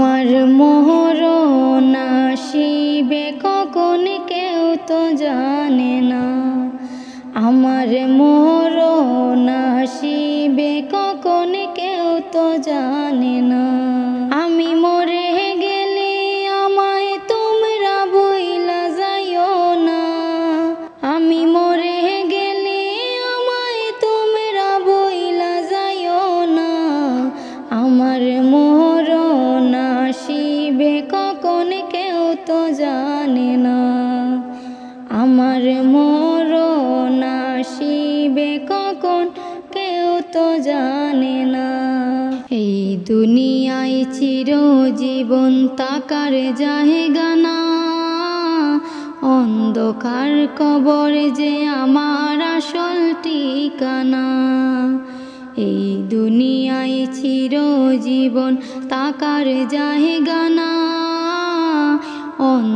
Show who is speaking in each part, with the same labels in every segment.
Speaker 1: আমার না শিবে কখন কেউ তো জানে না। আমার মোহর না শিবে কখন কেউ তো জানে না। জানে না। আমার মরণ আসিবে কখন, কেউ তো জানে না। এই দুনিয়ায় চিরজীবন তাকার জাহেগা না। অন্ধকার কবর যে আমার আসল ঠিকানা। এই দুনিয়ায় চিরজীবন তাকার জাহেগা না।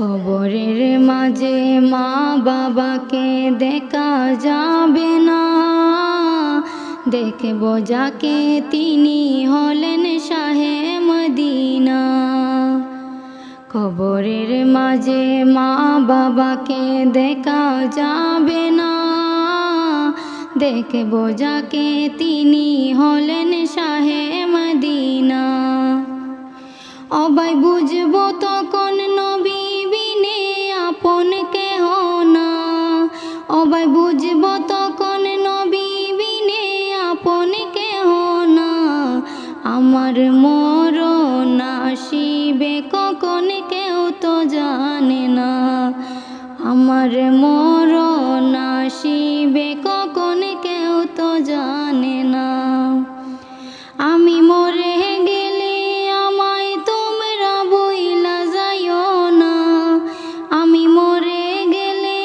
Speaker 1: কবরের মাঝে মা বাবাকে দেখা যাবে না। দেখব যাকে তিনি হলেন শাহে মদিনা। কবরের মাঝে মা বাবাকে দেখা যাবে না। দেখব যাকে তিনি হলেন শাহে মদিনা। অবাই বুঝব তখন আমার মরণ আসিবে কখন কেউ তো জানে না। আমার মরণ আসিবে কখন কেউ তো জানে না। আমি মরে গেলে আমায় তোমরা বইলা যাইও না। আমি মরে গেলে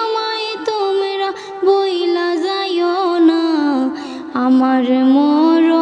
Speaker 1: আমায় তোমরা বইলা যাইও না। আমার মরণ